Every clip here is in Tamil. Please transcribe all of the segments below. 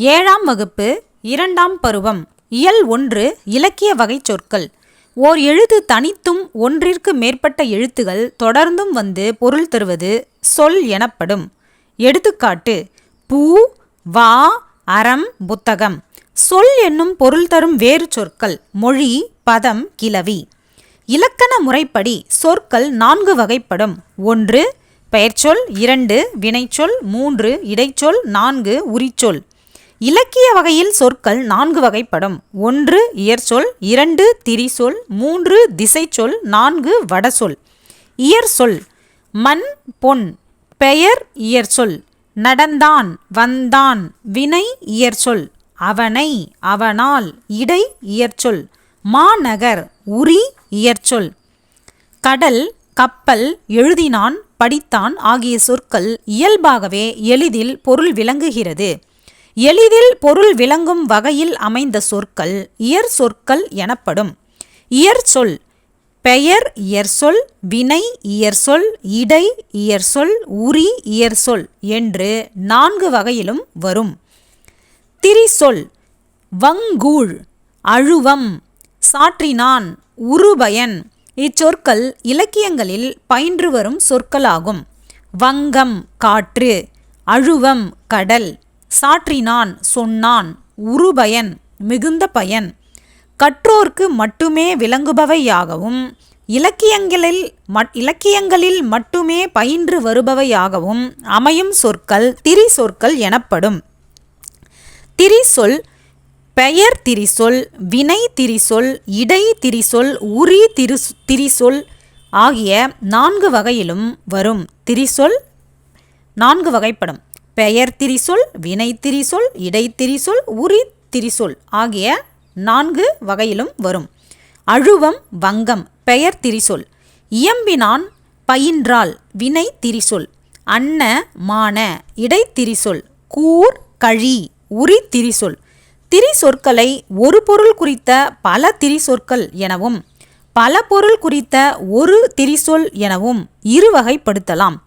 ஏழாம் வகுப்பு இரண்டாம் பருவம் இயல் ஒன்று இலக்கிய வகை சொற்கள். ஓர் எழுத்து தனித்தும் ஒன்றிற்கு மேற்பட்ட எழுத்துகள் தொடர்ந்தும் வந்து பொருள் தருவது சொல் எனப்படும். எடுத்துக்காட்டு பூ வா அறம் புத்தகம். சொல் என்னும் பொருள் தரும் வேறு சொற்கள் மொழி பதம் கிளவி. இலக்கண முறைப்படி சொற்கள் நான்கு வகைப்படும். ஒன்று பெயர்ச்சொல் இரண்டு வினைச்சொல் மூன்று இடைச்சொல் நான்கு உரிச்சொல். இலக்கிய வகையில் சொற்கள் நான்கு வகைப்படும். ஒன்று இயற்சொல் இரண்டு திரிசொல் மூன்று திசைச்சொல் நான்கு வடசொல். இயற்சொல் மண் பொன் பெயர் இயற்சொல் நடந்தான் வந்தான் வினை இயற்சொல் அவனை அவனால் இடை இயற்சொல் மாநகர் உரி இயற்சொல். கடல் கப்பல் எழுதினான் படித்தான் ஆகிய சொற்கள் இயல்பாகவே எளிதில் பொருள் விளங்குகிறது. எளிதில் பொருள் விளங்கும் வகையில் அமைந்த சொற்கள் இயற் சொற்கள் எனப்படும். இயற் சொல் பெயர் இயற்சொல் வினை இயற்சொல் இடை இயற்சொல் உரி இயற்சொல் என்று நான்கு வகையிலும் வரும். திரிசொல் வங்கூழ் அழுவம் சாற்றினான் உருபயன் இச்சொற்கள் இலக்கியங்களில் பயின்று வரும் சொற்களாகும். வங்கம் காற்று அழுவம் கடல் சாற்றினான் சொன்னான் உருபயன் மிகுந்த பயன். கற்றோர்க்கு மட்டுமே விளங்குபவையாகவும் இலக்கியங்களில் மட் இலக்கியங்களில் மட்டுமே பயின்று வருபவையாகவும் அமையும் சொற்கள் திரி சொற்கள் எனப்படும். திரிசொல் பெயர் திரிசொல் வினை திரிசொல் இடை திரிசொல் உரி திரு திரிசொல் ஆகிய நான்கு வகையிலும் வரும். திரிசொல் நான்கு வகைப்படும். பெயர் திரிசொல் வினை திரிசொல் இடைத்திரிசொல் உரி திரிசொல் ஆகிய நான்கு வகையிலும் வரும். அழுவம் வங்கம் பெயர் திரிசொல். இயம்பினான் பயின்றால் வினை திரிசொல். அன்ன மான இடைத்திரிசொல் கூர் கழி உரி திரிசொல். திரிசொற்களை ஒரு பொருள் குறித்த பல திரிசொற்கள் எனவும் பல பொருள் குறித்த ஒரு திரிசொல் எனவும் இரு வகைப்படுத்தலாம்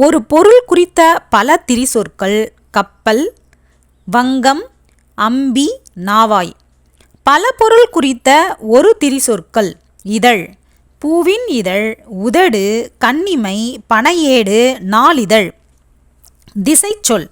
ஒரு பொருள் குறித்த பல திரிசொற்கள். கப்பல் வங்கம் அம்பி நாவாய். பல பொருள் குறித்த ஒரு திரிசொற்கள். இதழ் பூவின் இதழ் உதடு கன்னிமை பனையேடு நாளிதழ். திசைச்சொல்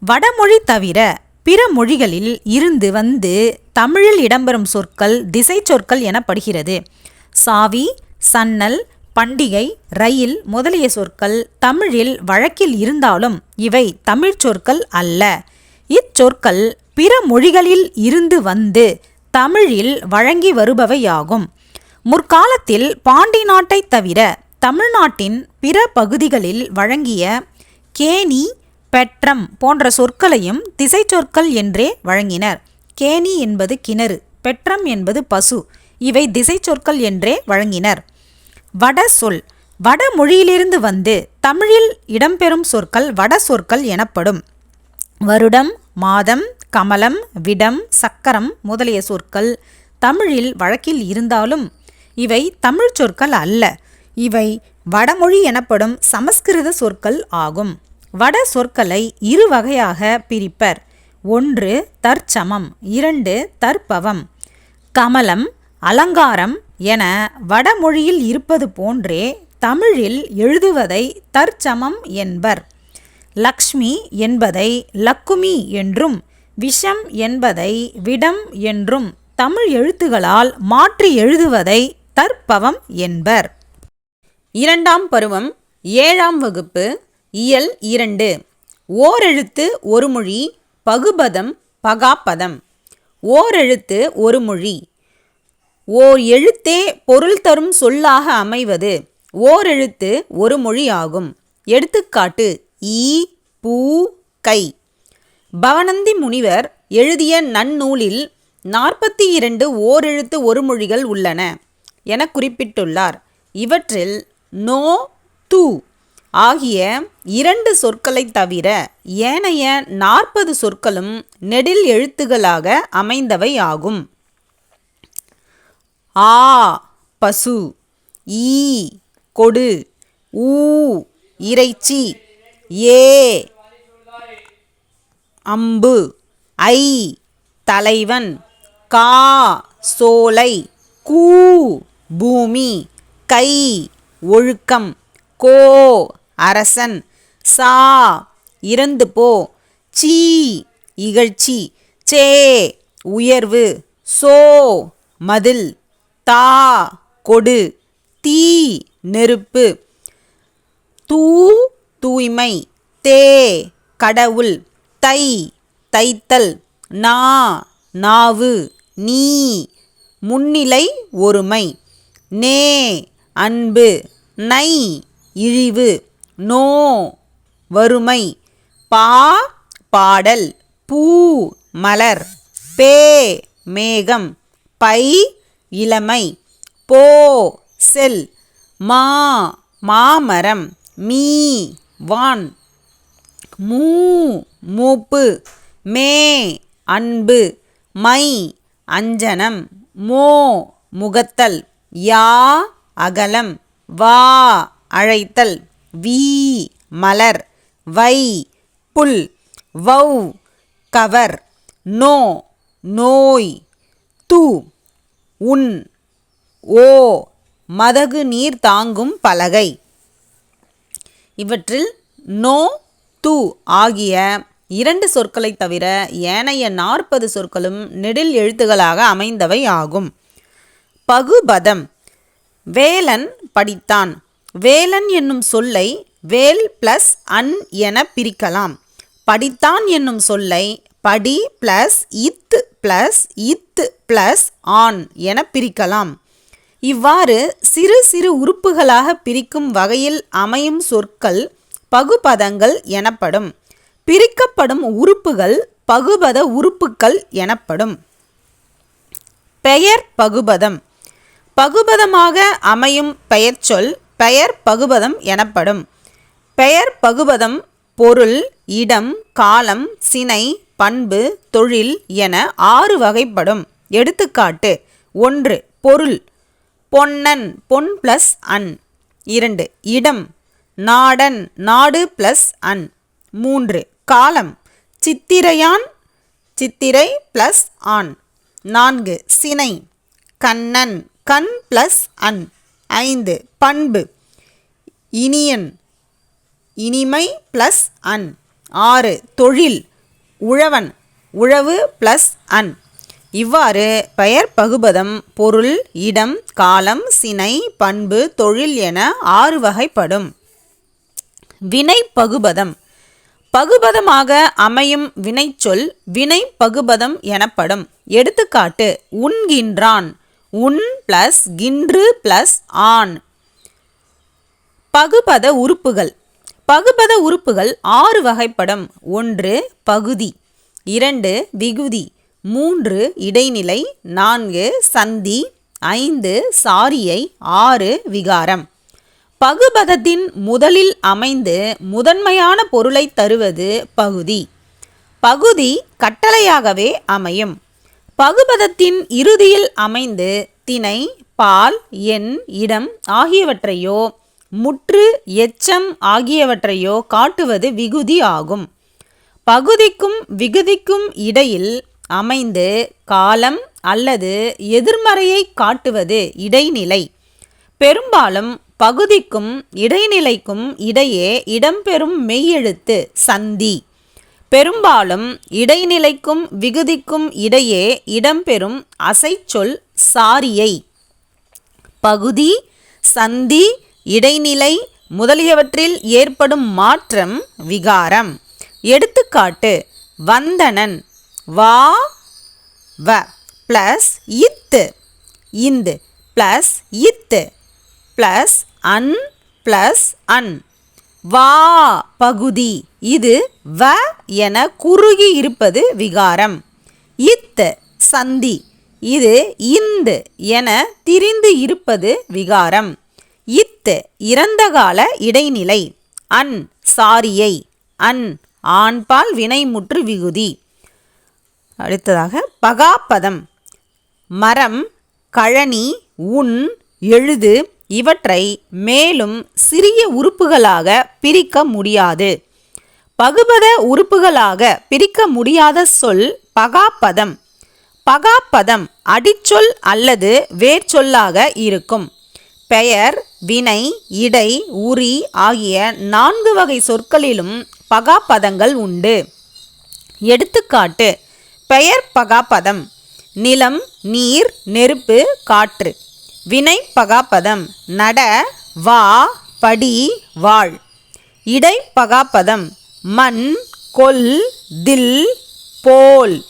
வடமொழி தவிர பிற மொழிகளில் இருந்து வந்து தமிழில் இடம்பெறும் சொற்கள் திசை சொற்கள் எனப்படுகிறது. சாவி சன்னல் பண்டிகை ரயில் முதலிய சொற்கள் தமிழில் வழக்கில் இருந்தாலும் இவை தமிழ் சொற்கள் அல்ல. இச்சொற்கள் பிற மொழிகளில் இருந்து வந்து தமிழில் வழங்கி வருபவையாகும். முற்காலத்தில் பாண்டி நாட்டைத் தவிர தமிழ்நாட்டின் பிற பகுதிகளில் வழங்கிய கேணி பெற்றம் போன்ற சொற்களையும் திசை சொற்கள் என்றே வழங்கினர். கேணி என்பது கிணறு பெற்றம் என்பது பசு இவை திசை சொற்கள் என்றே வழங்கினர். வட சொல் வடமொழியிலிருந்து வந்து தமிழில் இடம்பெறும் சொற்கள் வட சொற்கள் எனப்படும். வருடம் மாதம் கமலம் விடம் சக்கரம் முதலிய சொற்கள் தமிழில் வழக்கில் இருந்தாலும் இவை தமிழ் சொற்கள் அல்ல. இவை வடமொழி எனப்படும் சமஸ்கிருத சொற்கள் ஆகும். வட சொற்களை இரு வகையாக பிரிப்பர். ஒன்று தற்சமம் இரண்டு தற்பவம். கமலம் அலங்காரம் என வடமொழியில் இருப்பது போன்றே தமிழில் எழுதுவதை தற்சமம் என்பர். லக்ஷ்மி என்பதை லக்குமி என்றும் விஷம் என்பதை விடம் என்றும் தமிழ் எழுத்துகளால் மாற்றி எழுதுவதை தற்பவம் என்பர். இரண்டாம் பருவம் ஏழாம் வகுப்பு இயல் இரண்டு. ஓரெழுத்து ஒரு மொழி பகுபதம் பகாப்பதம் ஓரெழுத்து ஒரு மொழி ஓர் எழுத்தே பொருள் தரும் சொல்லாக அமைவது. ஓர் எழுத்து ஒரு மொழி ஆகும் எடுத்துக்காட்டு ஈ பூ கை. பவனந்தி முனிவர் எழுதிய நன்னூலில் நாற்பத்தி இரண்டு ஓரெழுத்து ஒரு மொழிகள் உள்ளன என குறிப்பிட்டுள்ளார். இவற்றில் நோ தூ ஆகிய இரண்டு சொற்களைத் தவிர ஏனைய நாற்பது சொற்களும் நெடில் எழுத்துகளாக அமைந்தவை ஆகும். ஆ பசு. ஈ கொடு. ஊ இறைச்சி. ஏ அம்பு. ஐ தலைவன். கா சோலை. கூ பூமி. கை ஒழுக்கம். கோ அரசன். சா இறந்து போ. சீ இகழ்ச்சி. சே உயர்வு. சோ மதில். தா கொடு தீ நெருப்பு. தூ தூய்மை. தே கடவுள். தை தைத்தல். நா நாவு. நீ முன்னிலை ஒருமை. நே அன்பு. நை இழிவு. நோ வறுமை. பா பாடல். பூ மலர். பே மேகம். பை இளமை. போ செல். மா மாமரம். மீ வான். மூ மூப்பு. மே அன்பு. மை அஞ்சனம். மோ முகத்தல். யா அகலம். வா அழைத்தல். வீ மலர். வை புல். வௌ கவர். நோ நோய். தூ உன் ஓ மதகு நீர் தாங்கும் பலகை. இவற்றில் நோ து ஆகிய இரண்டு சொற்களைத் தவிர ஏனைய நாற்பது சொற்களும் நெடில் எழுத்துகளாக அமைந்தவை ஆகும். பகுபதம். வேலன் படித்தான். வேலன் என்னும் சொல்லை வேல் பிளஸ் அன் என பிரிக்கலாம். படித்தான் என்னும் சொல்லை படி பிளஸ் இத் பிளஸ் இத் பிளஸ் ஆன் என பிரிக்கலாம். இவ்வாறு சிறு சிறு உறுப்புகளாக பிரிக்கும் வகையில் அமையும் சொற்கள் பகுபதங்கள் எனப்படும். பிரிக்கப்படும் உறுப்புகள் பகுபத உறுப்புக்கள் எனப்படும். பெயர் பகுபதம். பகுபதமாக அமையும் பெயர்ச்சொல் பெயர் பகுபதம் எனப்படும். பெயர் பகுபதம் பொருள் இடம் காலம் சினை பண்பு தொழில் என ஆறு வகைப்படும். எடுத்துக்காட்டு ஒன்று பொருள். பொன்னன் பொன் பிளஸ் அன். இரண்டு இடம். நாடன் நாடு பிளஸ் அன். மூன்று காலம். சித்திரையான் சித்திரை பிளஸ் ஆன் நான்கு சினை. கண்ணன் கண் பிளஸ் அன். ஐந்து பண்பு. இனியன் இனிமை பிளஸ் அன். ஆறு தொழில். உழவன். உழவு பிளஸ் அன். இவ்வாறு பெயர் பகுபதம் பொருள் இடம் காலம் சினை பண்பு தொழில் என ஆறு வகைப்படும். வினை பகுபதம். பகுபதமாக அமையும் வினைச்சொல் வினை பகுபதம் எனப்படும். எடுத்துக்காட்டு உண்கின்றான். உன் பிளஸ் கின்று பிளஸ் ஆண். பகுபத உறுப்புகள். பகுபத உறுப்புகள் ஆறு வகைப்படும். ஒன்று பகுதி. இரண்டு விகுதி. மூன்று இடைநிலை. நான்கு சந்தி. ஐந்து சாரியை. ஆறு விகாரம். பகுபதத்தின் முதலில் அமைந்து முதன்மையான பொருளை தருவது பகுதி. பகுதி கட்டளையாகவே அமையும். பகுபதத்தின் இறுதியில் அமைந்து திணை பால் எண் இடம் ஆகியவற்றையோ முற்று எச்சம் ஆகியவற்றையோ காட்டுவது விகுதி ஆகும். பகுதிக்கும் விகுதிக்கும் இடையில் அமைந்து காலம் அல்லது எதிர்மறையை காட்டுவது இடைநிலை. பெரும்பாலும் பகுதிக்கும் இடைநிலைக்கும் இடையே இடம்பெறும் மெய்யெழுத்து சந்தி. பெரும்பாலும் இடைநிலைக்கும் விகுதிக்கும் இடையே இடம்பெறும் அசைச்சொல் சாரியை. பகுதி சந்தி இடைநிலை முதலியவற்றில் ஏற்படும் மாற்றம் விகாரம். எடுத்துக்காட்டு வந்தனன் வா வ ப்ளஸ் இத்து. இந்து ப்ளஸ் இத்து. ப்ளஸ் அன் ப்ளஸ் அன். வா பகுதி இது வ என குறுகி இருப்பது விகாரம். இத்து சந்தி இது இந்து என திரிந்து இருப்பது விகாரம். இத்து இறந்தகால இடைநிலை. அன் சாரியை அன் ஆண்பால் வினைமுற்று விகுதி. அடுத்ததாக பகாப்பதம் மரம் கழனி உண் எழுது இவற்றை மேலும் சிறிய உறுப்புகளாக பிரிக்க முடியாது. பகுபத உறுப்புகளாக பிரிக்க முடியாத சொல் பகாப்பதம் பகாப்பதம் அடிச்சொல் அல்லது வேர்ச்சொல்லாக இருக்கும். பெயர் வினை இடை உரி ஆகிய நான்கு வகை சொற்களிலும் பகாப்பதங்கள் உண்டு. எடுத்துக்காட்டு பெயர் பகாப்பதம் நிலம் நீர் நெருப்பு காற்று. வினை பகாப்பதம் நட வா படி வாழ். இடை பகாபதம் மண் கொல் தில் போல்.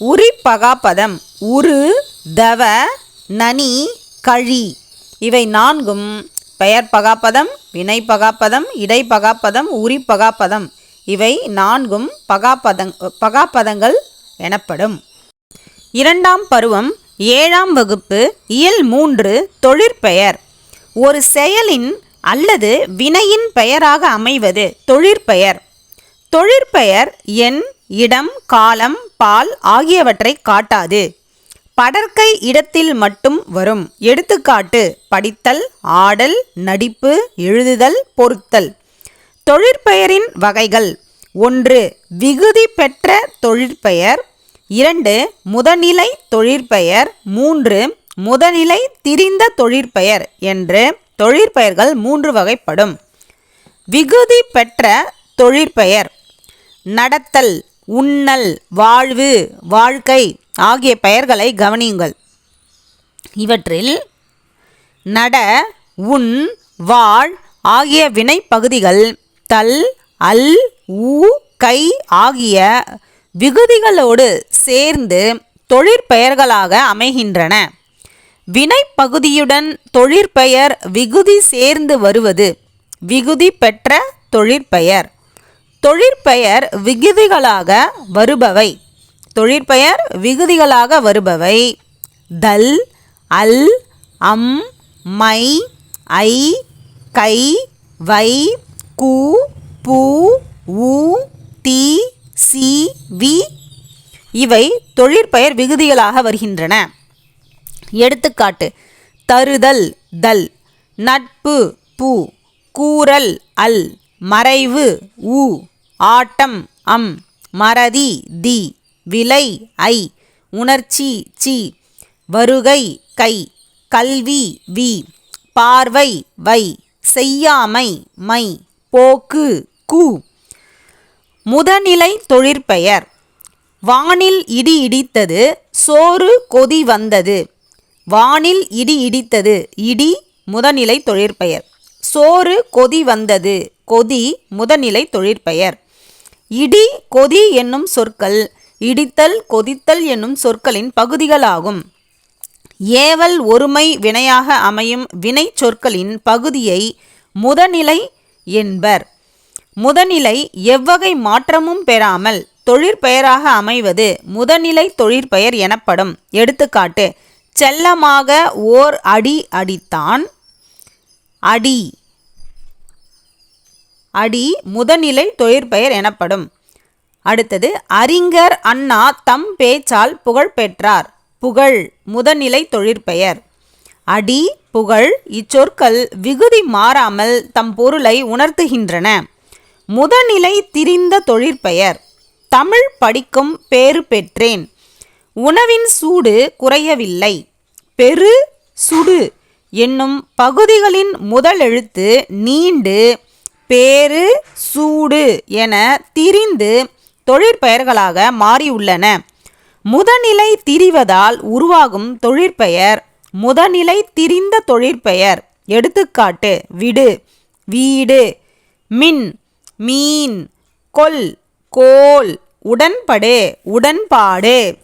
உரி பகாப்பதம் உரு தவ நனி கழி. இவை நான்கும் பெயர் பகாப்பதம் வினை பகாப்பதம் இடை பகாப்பதம் உரி பகாப்பதம் இவை நான்கும் பகாப்பதங் பகாப்பதங்கள் எனப்படும். இரண்டாம் பருவம் ஏழாம் வகுப்பு இயல் மூன்று தொழிற்பெயர். ஒரு செயலின் அல்லது வினையின் பெயராக அமைவது தொழிற்பெயர். தொழிற்பெயர் எண் இடம் காலம் பால் ஆகியவற்றை காட்டாது. படற்கை இடத்தில் மட்டும் வரும். எடுத்துக்காட்டு படித்தல் ஆடல் நடிப்பு எழுதுதல் பொருத்தல் தொழிற்பெயரின் வகைகள். ஒன்று விகுதி பெற்ற தொழிற்பெயர். இரண்டு முதநிலை தொழிற்பெயர். மூன்று முதநிலை திரிந்த தொழிற்பெயர் என்று தொழிற்பெயர்கள் மூன்று வகைப்படும். விகுதி பெற்ற தொழிற்பெயர். நடத்தல் உண்ணல் வாழ்வு வாழ்க்கை ஆகிய பெயர்களை கவனியுங்கள். இவற்றில் நட உன் வாழ் ஆகிய வினை பகுதிகள் தல் அல் ஊ கை ஆகிய விகுதிகளோடு சேர்ந்து தொழிற்பெயர்களாக அமைகின்றன. வினைப்பகுதியுடன் தொழிற்பெயர் விகுதி சேர்ந்து வருவது விகுதி பெற்ற தொழிற்பெயர் தொழிற்பெயர் விகுதிகளாக வருபவை. தொழிற்பெயர் விகுதிகளாக வருபவை. தல் அல் அம் மை ஐ கை வை கு பூ உ தி சி வி. இவை தொழிற்பெயர் விகுதிகளாக வருகின்றன. எடுத்துக்காட்டு தருதல் தல் நட்பு பூ கூறல் அல் மறைவு உ ஆட்டம் அம் மறதி தி. விலை ஐ. உணர்ச்சி சி. வருகை கை. கல்வி வி. பார்வை வை. செய்யாமை மை. போக்கு கு. முதநிலை தொழிற்பெயர். வானில் இடி இடித்தது சோறு கொதி வந்தது. வானில் இடி இடித்தது இடி முதநிலை தொழிற்பெயர். சோறு கொதி வந்தது கொதி முதநிலை தொழிற்பெயர். இடி கொதி என்னும் சொற்கள். இடித்தல் கொதித்தல் என்னும் சொற்களின் பகுதிகளாகும். ஏவல் ஒருமை வினையாக அமையும் வினை சொற்களின் பகுதியை முதநிலை என்பர். முதநிலை எவ்வகை மாற்றமும் பெறாமல் தொழிற்பெயராக அமைவது முதநிலை தொழிற்பெயர் எனப்படும். எடுத்துக்காட்டு செல்லமாக ஓர் அடி அடித்தான். அடி. அடி முதநிலை தொழிற்பெயர் எனப்படும். அடுத்தது அறிஞர் அண்ணா தம் பேச்சால் புகழ் பெற்றார். புகழ் முதநிலை தொழிற்பெயர். அடி புகழ் இச்சொற்கள் விகுதி மாறாமல் தம் பொருளை உணர்த்துகின்றன. முதநிலை திரிந்த தொழிற்பெயர். தமிழ் படிக்கும் பேறு பெற்றேன். உணவின் சூடு குறையவில்லை. பெரு சுடு என்னும் பகுதிகளின் முதல் எழுத்து நீண்டு பேரு சூடு என திரிந்து தொழிற்பெயர்களாக மாறியுள்ளன. முதநிலை திரிவதால் உருவாகும் தொழிற்பெயர் முதநிலை திரிந்த தொழிற்பெயர். எடுத்துக்காட்டு விடு வீடு மின் மீன் கொல் கோல் உடன்படு உடன்பாடு.